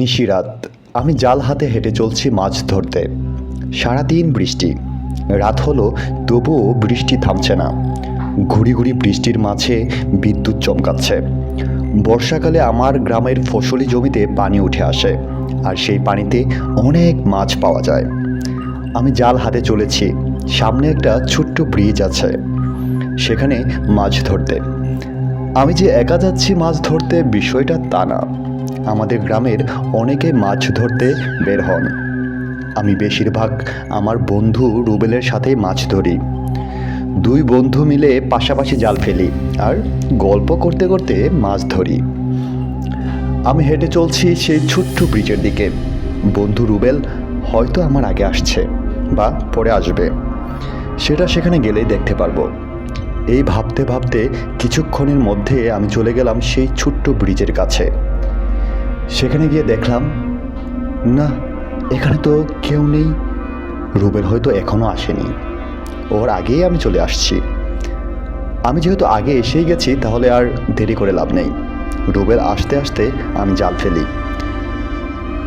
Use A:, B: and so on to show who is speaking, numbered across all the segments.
A: নিশিরাত, আমি জাল হাতে হেঁটে চলছি মাছ ধরতে। সারাদিন বৃষ্টি। রাত হলো, তবুও বৃষ্টি থামছে না। ঘুরি ঘুরি বৃষ্টির মাঝে বিদ্যুৎ চমকাচ্ছে। বর্ষাকালে আমার গ্রামের ফসলি জমিতে পানি উঠে আসে, আর সেই পানিতে অনেক মাছ পাওয়া যায়। আমি জাল হাতে চলেছি, সামনে একটা ছোট্ট ব্রিজ আছে, সেখানে মাছ ধরতে। আমি যে একা যাচ্ছি মাছ ধরতে বিষয়টা তা না। আমাদের গ্রামের অনেকে মাছ ধরতে বের হন। আমি বেশিরভাগ আমার বন্ধু রুবেলের সাথেই মাছ ধরি। দুই বন্ধু মিলে পাশাপাশি জাল ফেলি আর গল্প করতে করতে মাছ ধরি। আমি হেঁটে চলছি সেই ছোট্ট ব্রিজের দিকে। বন্ধু রুবেল হয়তো আমার আগে আসছে বা পরে আসবে। সেটা সেখানে গেলেই দেখতে পারব। এই ভাবতে ভাবতে কিছুক্ষণের মধ্যে আমি চলে গেলাম সেই ছোট্ট ব্রিজের কাছে। সেখানে গিয়ে দেখলাম, না, এখানে তো কেউ নেই। রুবেল হয়তো এখনও আসেনি। ওর আগেই আমি চলে আসছি। আমি যেহেতু আগে এসেই গেছি, তাহলে আর দেরি করে লাভ নেই। রুবেল আসতে আসতে আমি জাল ফেলি।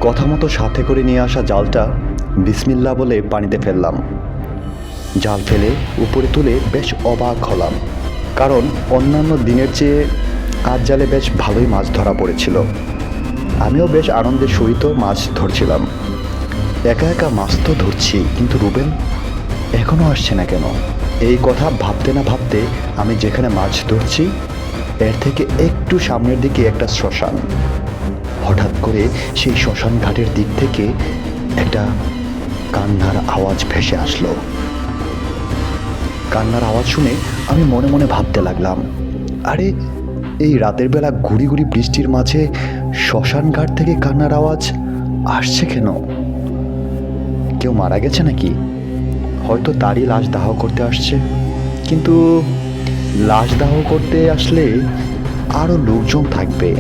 A: কথা মতো সাথে করে নিয়ে আসা জালটা বিসমিল্লা বলে পানিতে ফেললাম। জাল ফেলে উপরে তুলে বেশ অবাক হলাম, কারণ অন্যান্য দিনের চেয়ে আজ জালে বেশ ভালোই মাছ ধরা পড়েছিল। আমিও বেশ আনন্দের সহিত মাছ ধরছিলাম। একা একা মাছ তো ধরছি, কিন্তু রুবেল এখনও আসছে না কেন? এই কথা ভাবতে না ভাবতে আমি যেখানে মাছ ধরছি, এর থেকে একটু সামনের দিকে একটা শ্মশান। হঠাৎ করে সেই শ্মশান ঘাটের দিক থেকে একটা কান্নার আওয়াজ ভেসে আসলো। কান্নার আওয়াজ শুনে আমি মনে মনে ভাবতে লাগলাম, আরে, এই রাতের বেলা ঘুরি ঘুরি বৃষ্টির মাঝে শ্মশান ঘাট থেকে কান্নার আওয়াজ আসছে কেন? কেউ মারা গেছে নাকি? হয়তো তারই লাশ দাহ করতে আসছে। কিন্তু লাশ দাহ করতে আসলে আরও লোকজন থাকবে।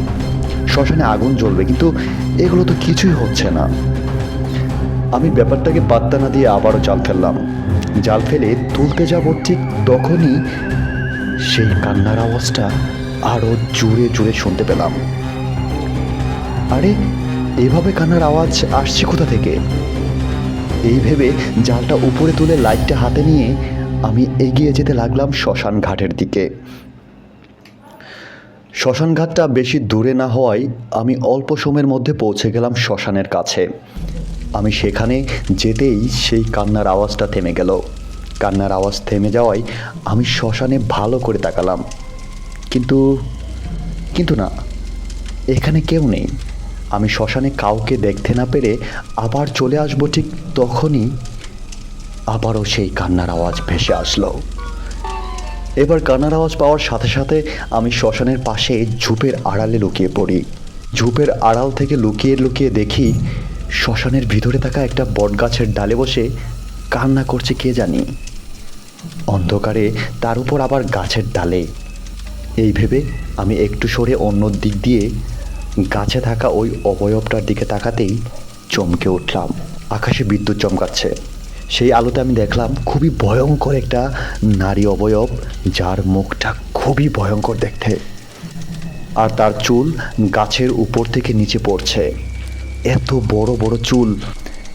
A: শ্মশানে আগুন জ্বলবে, কিন্তু এগুলো তো কিছুই হচ্ছে না। আমি ব্যাপারটাকে পাত্তা না দিয়ে আবারও জাল ফেললাম। জাল ফেলে তুলতে যাব ঠিক তখনই সেই কান্নার আওয়াজটা আরও জোরে জোরে শুনতে পেলাম। আরে, এভাবে কান্নার আওয়াজ আসছে কোথা থেকে? এই ভেবে জালটা উপরে তুলে লাইটটা হাতে নিয়ে আমি এগিয়ে যেতে লাগলাম শ্মশান ঘাটের দিকে। শ্মশান ঘাটটা বেশি দূরে না হওয়ায় আমি অল্প সময়ের মধ্যে পৌঁছে গেলাম শ্মশানের কাছে। আমি সেখানে যেতেই সেই কান্নার আওয়াজটা থেমে গেল। কান্নার আওয়াজ থেমে যাওয়ায় আমি শ্মশানে ভালো করে তাকালাম। কিন্তু কিন্তু না, এখানে কেউ নেই। আমি শ্মশানে কাউকে দেখতে না পেরে আবার চলে আসব ঠিক তখনই আবারও সেই কান্নার আওয়াজ ভেসে আসলো। এবার কান্নার আওয়াজ পাওয়ার সাথে সাথে আমি শ্মশানের পাশে ঝুপের আড়ালে লুকিয়ে পড়ি। ঝুপের আড়াল থেকে লুকিয়ে লুকিয়ে দেখি শ্মশানের ভিতরে থাকা একটা বটগাছের ডালে বসে কান্না করছে কে জানি। অন্ধকারে তার উপর আবার গাছের ডালে। এই ভেবে আমি একটু সরে অন্য দিক দিয়ে গাছে থাকা ওই অবয়বটার দিকে তাকাতেই চমকে উঠলাম। আকাশে বিদ্যুৎ চমকাচ্ছে। সেই আলোতে আমি দেখলাম খুবই ভয়ঙ্কর একটা নারী অবয়ব, যার মুখটা খুবই ভয়ঙ্কর দেখতে। আর তার চুল গাছের উপর থেকে নিচে পড়ছে। এত বড় বড় চুল।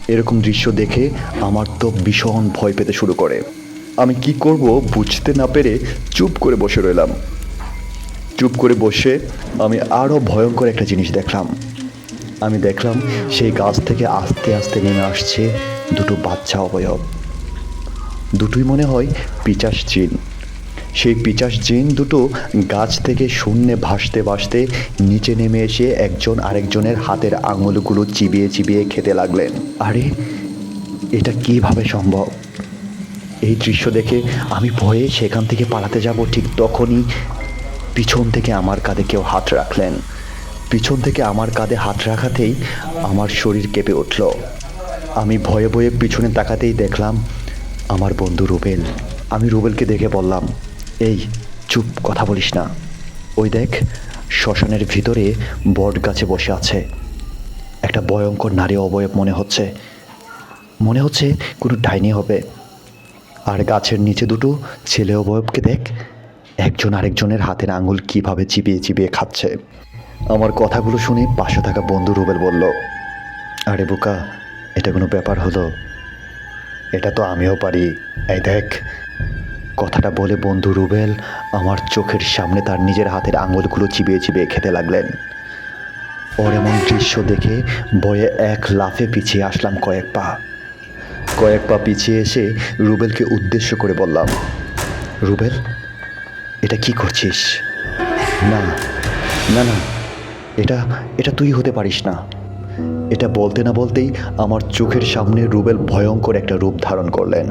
A: এরকম দৃশ্য দেখে আমার তো ভীষণ ভয় পেতে শুরু করে। আমি কি করব বুঝতে না পেরে চুপ করে বসে রইলাম। চুপ করে বসে আমি আরও ভয়ঙ্কর একটা জিনিস দেখলাম। আমি দেখলাম সেই গাছ থেকে আস্তে আস্তে নেমে আসছে দুটো বাচ্চা অবয়ব। দুটোই মনে হয় পিচাস জিন। সেই পিচাস জিন দুটো গাছ থেকে শূন্যে ভাসতে ভাসতে নিচে নেমে এসে একজন আরেকজনের হাতের আঙুলগুলো চিবিয়ে চিবিয়ে খেতে লাগলেন। আরে, এটা কীভাবে সম্ভব? এই দৃশ্য দেখে আমি ভয়ে সেখান থেকে পালাতে যাব ঠিক তখনই পিছন থেকে আমার কাঁধে কেউ হাত রাখলেন। পিছন থেকে আমার কাঁধে হাত রাখাতেই আমার শরীর কেঁপে উঠল। আমি ভয়ে ভয়ে পিছনে তাকাতেই দেখলাম আমার বন্ধু রুবেল। আমি রুবেলকে দেখে বললাম, এই, চুপ, কথা বলিস না। ওই দেখ, শ্মশানের ভিতরে বট গাছে বসে আছে। একটা ভয়ঙ্কর নারী অবয়ব মনে হচ্ছে। মনে হচ্ছে কোনো ডাইনি হবে। আর গাছের নিচে দুটো ছেলে অবয়বকে দেখ একজন আরেকজনের হাতের আঙুল কীভাবে চিবিয়ে চিবিয়ে খাচ্ছে? আমার কথাগুলো শুনে পাশে থাকা বন্ধু রুবেল বলল, আরে বোকা, এটা কোনো ব্যাপার হলো? এটা তো আমিও পারি। এই দেখ। কথাটা বলে বন্ধু রুবেল আমার চোখের সামনে তার নিজের হাতের আঙুলগুলো চিবিয়ে চিবিয়ে খেতে লাগলেন। ওর এমন দৃশ্য দেখে বয়ে এক লাফে পিছিয়ে আসলাম কয়েক পা। কয়েক পা পিছিয়ে এসে রুবেলকে উদ্দেশ্য করে বললাম, রুবেল এটা কি করছিস? না না না। এটা এটা তুই হতে পারিস না। এটা বলতে না বলতেই আমার চোখের সামনে রুবেল ভয়ঙ্কর একটা রূপ ধারণ করলেন।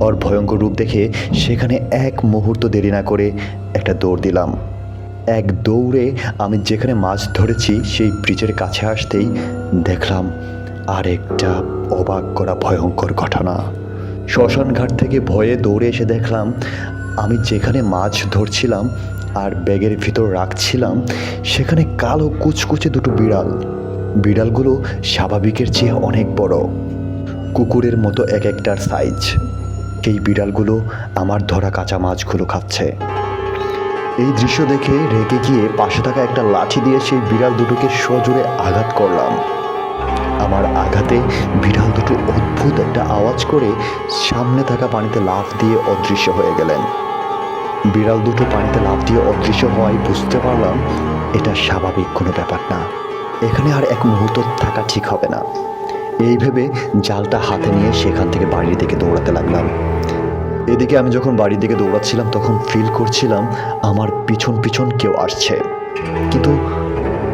A: ওর ভয়ঙ্কর রূপ দেখে সেখানে এক মুহূর্ত দেরি না করে একটা দৌড় দিলাম। এক দৌড়ে আমি যেখানে মাছ ধরেছি সেই ব্রিজের কাছে আসতেই দেখলাম আরেকটা অবাক করা ভয়ঙ্কর ঘটনা। শ্মশান ঘাট থেকে ভয়ে দৌড়ে এসে দেখলাম আমি যেখানে মাছ ধরছিলাম আর ব্যাগের ভিতর রাখছিলাম, সেখানে কালো কুচকুচে দুটো বিড়াল। বিড়ালগুলো স্বাভাবিকের চেয়ে অনেক বড়। কুকুরের মতো এক একটার সাইজ সেই বিড়ালগুলো আমার ধরা কাঁচা মাছগুলো খাচ্ছে। এই দৃশ্য দেখে রেগে গিয়ে পাশে থাকা একটা লাঠি দিয়ে সেই বিড়াল দুটোকে সজোরে আঘাত করলাম। আমার আঘাতে বিড়াল দুটো অদ্ভুত একটা আওয়াজ করে সামনে থাকা পানিতে লাফ দিয়ে অদৃশ্য হয়ে গেলেন। বিড়াল দুটো পানিতে লাফ দিয়ে অদৃশ্য হওয়ায় বুঝতে পারলাম এটা স্বাভাবিক কোনো ব্যাপার না। এখানে আর এক মুহূর্ত থাকা ঠিক হবে না। এই ভেবে জালটা হাতে নিয়ে সেখান থেকে বাড়ির দিকে দৌড়াতে লাগলাম। এদিকে আমি যখন বাড়ির দিকে দৌড়াচ্ছিলাম, তখন ফিল করছিলাম আমার পিছন পিছন কেউ আসছে। কিন্তু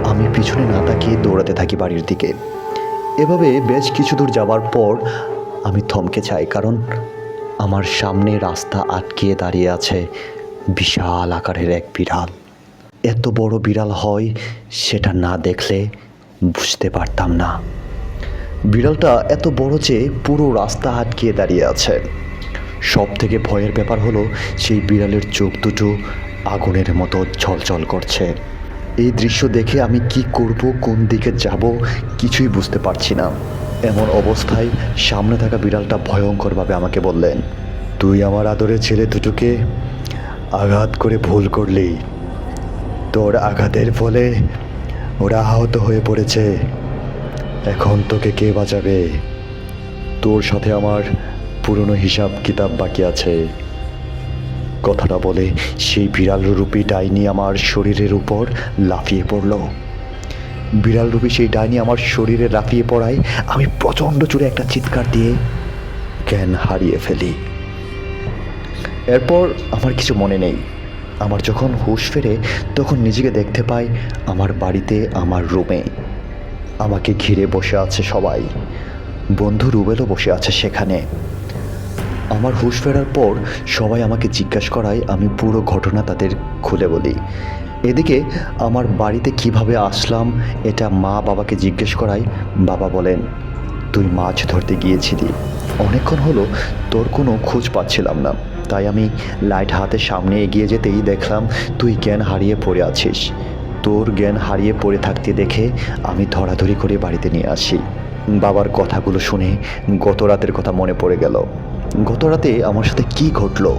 A: আমি পিছনে না তাকিয়ে দৌড়াতে থাকি বাড়ির দিকে। এভাবে বেশ কিছু দূর যাওয়ার পর আমি থমকে চাই কারণ আমার সামনে রাস্তা আটকিয়ে দাঁড়িয়ে আছে বিশাল আকারের এক বিড়াল। এত বড় বিড়াল হয় সেটা না দেখলে বুঝতে পারতাম না। বিড়ালটা এত বড় যে পুরো রাস্তা আটকিয়ে দাঁড়িয়ে আছে। সব থেকে ভয়ের ব্যাপার হলো সেই বিড়ালের চোখ দুটো আগুনের মতো ঝলঝল করছে। এই দৃশ্য দেখে আমি কি করব, কোন দিকে যাব কিছুই বুঝতে পারছি না। এমন অবস্থায় সামনে থাকা বিড়ালটা ভয়ঙ্করভাবে আমাকে বললেন, তুই আমার আদরের ছেলে দুটোকে আঘাত করে ভুল করলি। তোর আঘাতের ফলে ওরা আহত হয়ে পড়েছে। এখন তোকে কে বাঁচাবে? তোর সাথে আমার পুরনো হিসাব কিতাব বাকি আছে। কথাটা বলে সেই বিড়াল রূপী ডাইনি আমার শরীরের উপর লাফিয়ে পড়ল। বিড়াল রূপী সেই ডাইনি আমার শরীরে লাফিয়ে পড়ায় আমি প্রচণ্ড জোরে একটা চিৎকার দিয়ে জ্ঞান হারিয়ে ফেলি। এরপর আমার কিছু মনে নেই। আমার যখন হুঁশ ফেরে তখন নিজেকে দেখতে পাই আমার বাড়িতে আমার রুমে। আমাকে ঘিরে বসে আছে সবাই। বন্ধু রুবেলও বসে আছে সেখানে। আমার হুঁশ ফেরার পর সবাই আমাকে জিজ্ঞাসা করায়, আমি পুরো ঘটনা তাদের খুলে বলি। এদিকে আমার বাড়িতে কীভাবে আসলাম, এটা মা বাবাকে জিজ্ঞেস করায়। বাবা বলেন, তুই মাছ ধরতে গিয়েছিলি। অনেকক্ষণ হলো তোর কোনো খোঁজ পাচ্ছিলাম না। তাই আমি লাইট হাতে সামনে এগিয়ে যেতেই দেখলাম তুই জ্ঞান হারিয়ে পড়ে আছিস। তোর জ্ঞান হারিয়ে পড়ে থাকতে দেখে আমি ধরাধরি করে বাড়িতে নিয়ে আসি। বাবার কথাগুলো শুনে গত রাতের কথা মনে পড়ে গেল। গত রাতে আমার সাথে কি ঘটলো?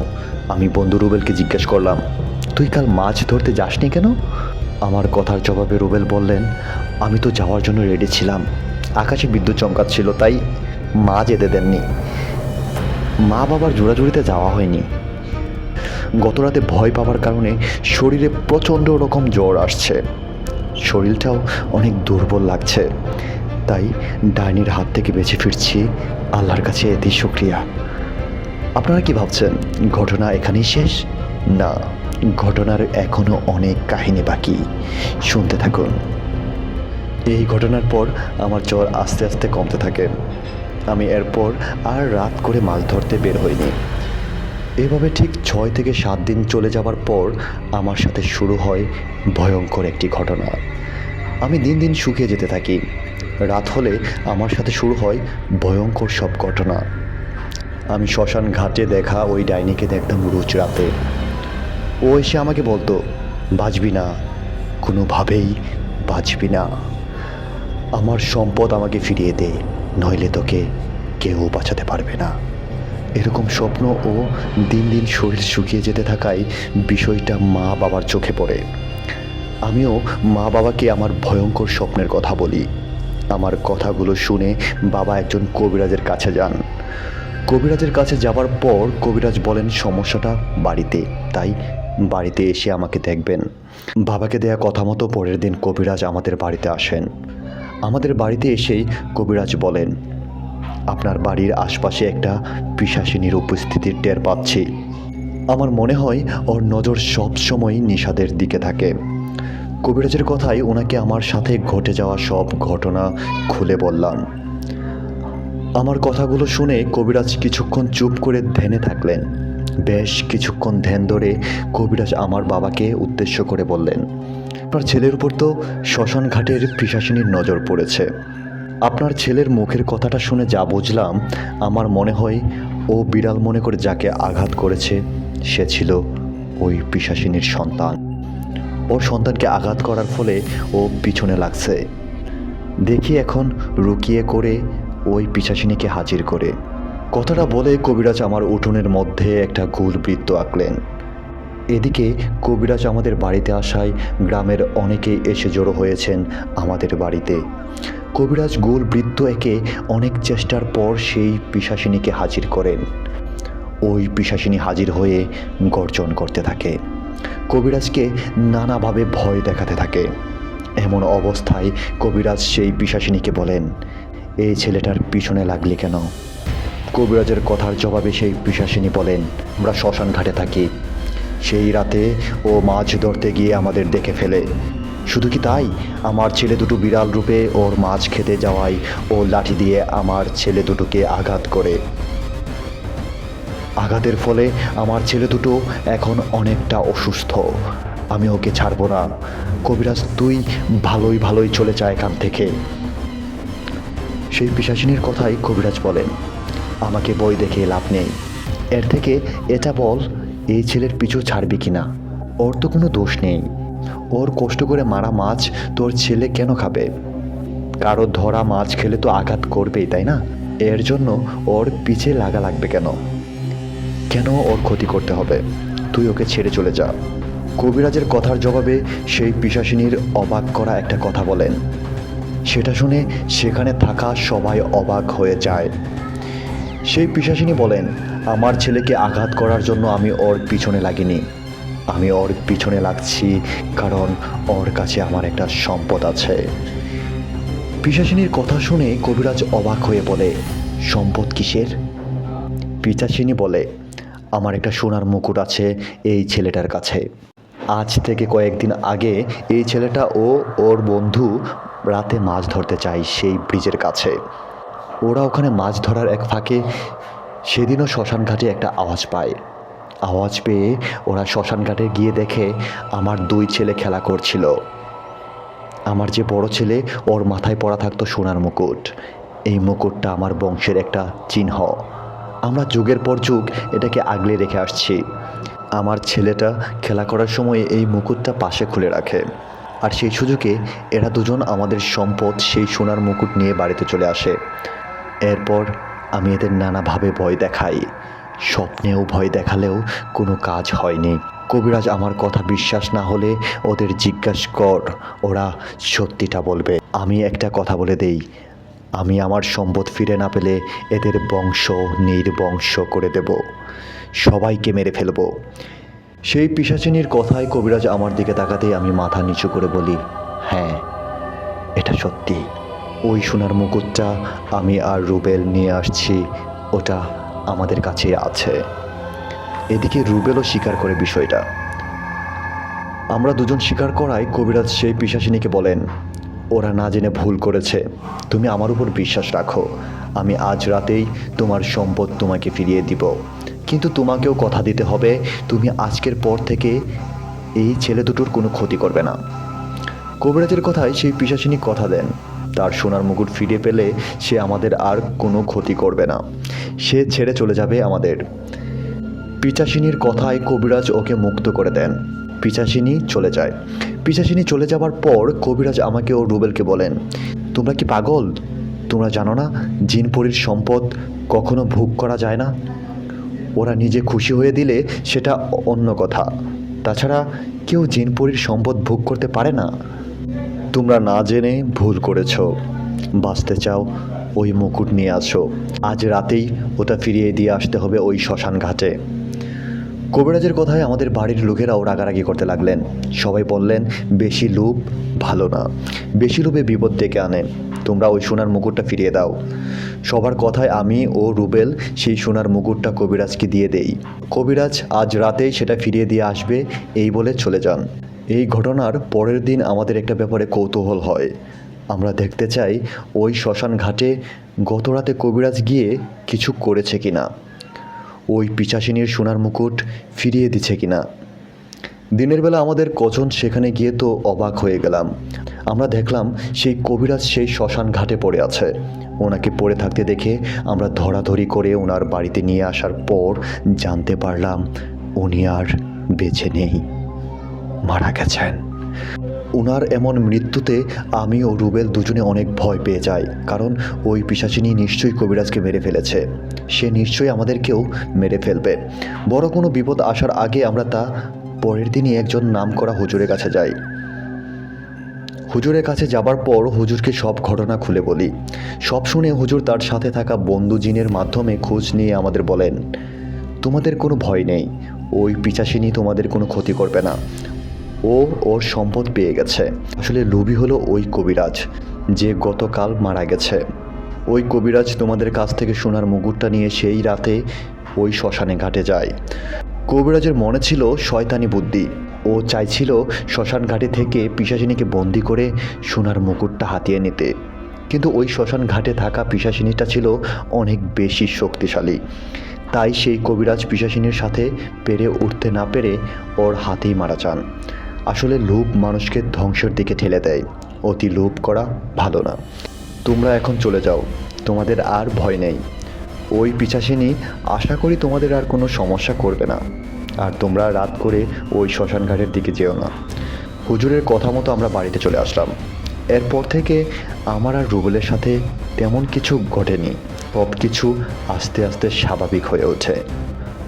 A: আমি বন্ধু রুবেলকে জিজ্ঞেস করলাম, তুই কাল মাছ ধরতে যাসনি কেন? আমার কথার জবাবে রুবেল বললেন, আমি তো যাওয়ার জন্য রেডি ছিলাম। আকাশে বিদ্যুৎ চমকাচ্ছিল, তাই মা যেতে দেননি। মা বাবার জোড়াজুড়িতে যাওয়া হয়নি। গত রাতে ভয় পাওয়ার কারণে শরীরে প্রচণ্ড রকম জ্বর আসছে। শরীরটাও অনেক দুর্বল লাগছে। তাই ডাইনির হাত থেকে বেঁচে ফিরছি। আল্লাহর কাছে এতেই শুক্রিয়া। আপনারা কি ভাবছেন, ঘটনা এখানেই শেষ? না, ঘটনার এখনও অনেক কাহিনী বাকি। শুনতে থাকুন। এই ঘটনার পর আমার জ্বর আস্তে আস্তে কমতে থাকে। আমি এরপর আর রাত করে মাছ ধরতে বের হইনি। এভাবে ঠিক ছয় থেকে সাত দিন চলে যাওয়ার পর আমার সাথে শুরু হয় ভয়ঙ্কর একটি ঘটনা। আমি দিন দিন শুকিয়ে যেতে থাকি। রাত হলে আমার সাথে শুরু হয় ভয়ঙ্কর সব ঘটনা। আমি শ্মশান ঘাটে দেখা ওই ডাইনিকে দেখতাম রোজ রাতে। ও এসে আমাকে বলতো, বাঁচবি না, কোনোভাবেই বাঁচবি না। আমার সম্পদ আমাকে ফিরিয়ে দে। নইলে তোকে কেউ বাঁচাতে পারবে না। এরকম স্বপ্ন ও দিন দিন শরীর শুকিয়ে যেতে থাকায় বিষয়টা মা বাবার চোখে পড়ে। আমিও মা বাবাকে আমার ভয়ঙ্কর স্বপ্নের কথা বলি। আমার কথাগুলো শুনে বাবা একজন কবিরাজের কাছে যান। কবিরাজের কাছে যাবার পর কবিরাজ বলেন, সমস্যাটা বাড়িতে। তাই বাড়িতে এসে আমাকে দেখবেন। বাবাকে দেয়া কথা মতো পরের দিন কবিরাজ আমাদের বাড়িতে আসেন। আমাদের বাড়িতে এসেই কবিরাজ বলেন, আপনার বাড়ির আশপাশে একটা পিসাসিনীর উপস্থিতির টের পাচ্ছি। আমার মনে হয় ওর নজর সব সময় নিষাদের দিকে থাকে। কবিরাজের কথাই ওনাকে আমার সাথে ঘটে যাওয়া সব ঘটনা খুলে বললাম। আমার কথাগুলো শুনে কবিরাজ কিছুক্ষণ চুপ করে ধ্যানে থাকলেন। বেশ কিছুক্ষণ ধ্যান ধরে কবিরাজ আমার বাবাকে উদ্দেশ্য করে বললেন আপনার ছেলের উপর তো শ্মশান ঘাটের পিসাসিনীর নজর পড়েছে। আপনার ছেলের মুখের কথাটা শুনে যা বুঝলাম, আমার মনে হয় ও বিড়াল মনে করে যাকে আঘাত করেছে, সে ছিল ওই পিসাসিনীর সন্তান। ওর সন্তানকে আঘাত করার ফলে ও পিছনে লাগছে। দেখি এখন রুকিয়ে করে ওই পিছাসিনীকে হাজির করে। কথাটা বলে কবিরাজ আমার উঠোনের মধ্যে একটা গোল বৃত্ত আঁকলেন। এদিকে কবিরাজ আমাদের বাড়িতে আসায় গ্রামের অনেকেই এসে জড়ো হয়েছেন আমাদের বাড়িতে। কবিরাজ গোল বৃত্ত এঁকে অনেক চেষ্টার পর সেই পিশাসিনীকে হাজির করেন। ওই পিশাসিনী হাজির হয়ে গর্জন করতে থাকে। কবিরাজকে নানাভাবে ভয় দেখাতে থাকে। এমন অবস্থায় কবিরাজ সেই পিশাসিনীকে বলেন, এই ছেলেটার পিছনে লাগলি কেন? কবিরাজের কথার জবাবে সেই পিশাসিনী বলেন, আমরা শ্মশান ঘাটে থাকি। সেই রাতে ও মাছ ধরতে গিয়ে আমাদের দেখে ফেলে। শুধু কি তাই? আমার ছেলে দুটো বিড়াল রূপে ওর মাছ খেতে যাওয়ায় ও লাঠি দিয়ে আমার ছেলে দুটোকে আঘাত করে। আঘাতের ফলে আমার ছেলে দুটো এখন অনেকটা অসুস্থ। আমি ওকে ছাড়বো না। কবিরাজ, তুই ভালোই ভালোই চলে যা এখান থেকে। সেই পিসাসিনীর কথাই কবিরাজ বলেন। আমাকে বই দেখে লাভ নেই। এর থেকে এটা বল এই ছেলের পিছু ছাড়বি কি না ওর তো কোনো দোষ নেই। ওর কষ্ট করে মারা মাছ তোর ছেলে কেন খাবে? কারও ধরা মাছ খেলে তো আঘাত করবেই, তাই না? এর জন্য ওর পিছে লাগা লাগবে কেন? কেন ওর ক্ষতি করতে হবে? তুই ওকে ছেড়ে চলে যা। কবিরাজের কথার জবাবে সেই পিসাসিনীর অবাক করা একটা কথা বলেন। সেটা শুনে সেখানে থাকা সবাই অবাক হয়ে যায়। সেই পিসাসিনী বলেন আমার ছেলেকে আঘাত করার জন্য আমি ওর পিছনে লাগিনি। আমি ওর পিছনে লাগছি কারণ ওর কাছে আমার একটা সম্পদ আছে। পিসাসিনীর কথা শুনে কবিরাজ অবাক হয়ে বলে, সম্পদ কিসের? পিচাসিনী বলে, আমার একটা সোনার মুকুট আছে এই ছেলেটার কাছে। আজ থেকে কয়েকদিন আগে এই ছেলেটা ও ওর বন্ধু রাতে মাছ ধরতে চায় সেই ব্রিজের কাছে। ওরা ওখানে মাছ ধরার এক ফাঁকে সেদিনও শ্মশান ঘাটে একটা আওয়াজ পায়। আওয়াজ পেয়ে ওরা শ্মশান ঘাটে গিয়ে দেখে আমার দুই ছেলে খেলা করছিল। আমার যে বড় ছেলে, ওর মাথায় পড়া থাকতো সোনার মুকুট। এই মুকুটটা আমার বংশের একটা চিহ্ন। আমরা যুগের পর যুগ এটাকে আগলে রেখে আসছি। আমার ছেলেটা খেলা করার সময় এই মুকুটটা পাশে খুলে রাখে। আর সেই সুযোগে এরা দুজন আমাদের সম্পদ সেই সোনার মুকুট নিয়ে বাড়িতে চলে আসে। এরপর আমি এদের নানাভাবে ভয় দেখাই। স্বপ্নেও ভয় দেখালেও কোনো কাজ হয়নি। কবিরাজ আমার কথা বিশ্বাস না হলে ওদের জিজ্ঞাস কর, ওরা সত্যিটা বলবে। আমি একটা কথা বলে দেই, আমি আমার সম্পদ ফিরে না পেলে এদের বংশ নির্বংশ করে দেব। সবাইকে মেরে ফেলব। সেই পিসাচিনীর কথায় কবিরাজ আমার দিকে তাকাতেই আমি মাথা নিচু করে বলি হ্যাঁ এটা সত্যি। ওই সোনার মুকুটটা আমি আর রুবেল নিয়ে আসছি। ওটা আমাদের কাছে আছে। এদিকে রুবেলও স্বীকার করে বিষয়টা। আমরা দুজন স্বীকার করায় কবিরাজ সেই পিসাসিনীকে বলেন, ওরা না জেনে ভুল করেছে। তুমি আমার উপর বিশ্বাস রাখো। আমি আজ রাতেই তোমার সম্পদ তোমাকে ফিরিয়ে দিব। কিন্তু তোমাকেও কথা দিতে হবে, তুমি আজকের পর থেকে এই ছেলে দুটোর কোনো ক্ষতি করবে না। কবিরাজের কথায় সেই পিসাসিনী কথা দেন। তার সোনার মুকুট ফিরে পেলে সে আমাদের আর কোনো ক্ষতি করবে না। সে ছেড়ে চলে যাবে আমাদের। পিচাসিনীর কথায় কবিরাজ ওকে মুক্ত করে দেন। পিচাসিনী চলে যায়। পিচাসিনী চলে যাবার পর কবিরাজ আমাকে ও রুবেলকে বলেন, তোমরা কি পাগল? তোমরা জানো না, জিনপরির সম্পদ কখনো ভোগ করা যায় না? ওরা নিজে খুশি হয়ে দিলে সেটা অন্য কথা। তাছাড়া কেউ জিনপরির সম্পদ ভোগ করতে পারে না? তোমরা না জেনে ভুল করেছ। বাঁচতে চাও, ওই মুকুট নিয়ে আসো। আজ রাতেই ওটা ফিরিয়ে দিয়ে আসতে হবে ওই শ্মশান ঘাটে। কবিরাজের কথায় আমাদের বাড়ির লোকেরাও রাগারাগি করতে লাগলেন। সবাই বললেন, বেশি লোভ ভালো না। বেশি লোভে বিপদ ডেকে আনে। তোমরা ওই সোনার মুকুটটা ফিরিয়ে দাও। সবার কথায় আমি ও রুবেল সেই সোনার মুকুটটা কবিরাজকে দিয়ে দেই। কবিরাজ আজ রাতেই সেটা ফিরিয়ে দিয়ে আসবে, এই বলে চলে যান। এই ঘটনার পরের দিন আমাদের একটা ব্যাপারে কৌতূহল হয়। আমরা দেখতে চাই ওই শ্মশান ঘাটে গত রাতে কবিরাজ গিয়ে কিছু করেছে কিনা। ওই পিচাসিনীর সোনার মুকুট ফিরিয়ে দিচ্ছে কিনা। দিনের বেলা আমাদের কজন সেখানে গিয়ে তো অবাক হয়ে গেলাম। আমরা দেখলাম সেই কবিরাজ সেই শ্মশান ঘাটে পড়ে আছে। ওনাকে পড়ে থাকতে দেখে আমরা ধরাধরি করে ওনার বাড়িতে নিয়ে আসার পর জানতে পারলাম উনি আর বেছে নেই। মারা গেছেন। ওনার এমন মৃত্যুতে আমি ও রুবেল দুজনে অনেক ভয় পেয়ে যাই, কারণ ওই পিসাচিনী নিশ্চয়ই কবিরাজকে মেরে ফেলেছে। সে নিশ্চয়ই আমাদেরকেও মেরে ফেলবে। বড় কোনো বিপদ আসার আগে আমরা তা পরের দিনই একজন নামকরা হুজুরের কাছে যাই। হুজুরের কাছে যাবার পর হুজুরকে সব ঘটনা খুলে বলি। সব শুনে হুজুর তার সাথে থাকা বন্ধু জিনের মাধ্যমে খোঁজ নিয়ে আমাদের বলেন, তোমাদের কোনো ভয় নেই, ওই পিচাসিনী তোমাদের কোনো ক্ষতি করবে না। ও ওর সম্পদ পেয়ে গেছে। আসলে লোভী হলো ওই কবিরাজ, যে গতকাল মারা গেছে। ওই কবিরাজ তোমাদের কাছ থেকে সোনার মুকুটটা নিয়ে সেই রাতে ওই শ্মশানে ঘাটে যায়। কবিরাজের মনে ছিল শয়তানি বুদ্ধি। ও চাইছিল শ্মশান ঘাটে থেকে পিসাচিনীকে বন্দি করে সোনার মুকুটটা হাতিয়ে নিতে। কিন্তু ওই শ্মশান ঘাটে থাকা পিসাচিনীটা ছিল অনেক বেশি শক্তিশালী। তাই সেই কবিরাজ পিসাচিনীর সাথে পেরে উঠতে না পেরে ওর হাতেই মারা যান। আসলে লোভ মানুষকে ধ্বংসের দিকে ঠেলে দেয়। অতি লোভ করা ভালো না। তোমরা এখন চলে যাও। তোমাদের আর ভয় নেই। ওই পিছাসিনী, আশা করি তোমাদের আর কোনো সমস্যা করবে না। আর তোমরা রাত করে ওই শ্মশানঘাটের দিকে যেও না। হুজুরের কথা মতো আমরা বাড়িতে চলে আসলাম। এরপর থেকে আমার আর রুবেলের সাথে তেমন কিছু ঘটেনি। সব কিছু আস্তে আস্তে স্বাভাবিক হয়ে ওঠে।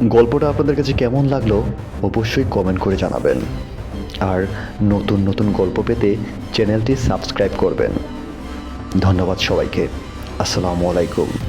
A: গল্পটা আপনাদের কাছে কেমন লাগল অবশ্যই কমেন্ট করে জানাবেন। আর নতুন নতুন গল্প পেতে চ্যানেলটি সাবস্ক্রাইব করবেন। ধন্যবাদ সবাইকে। আসসালামু আলাইকুম।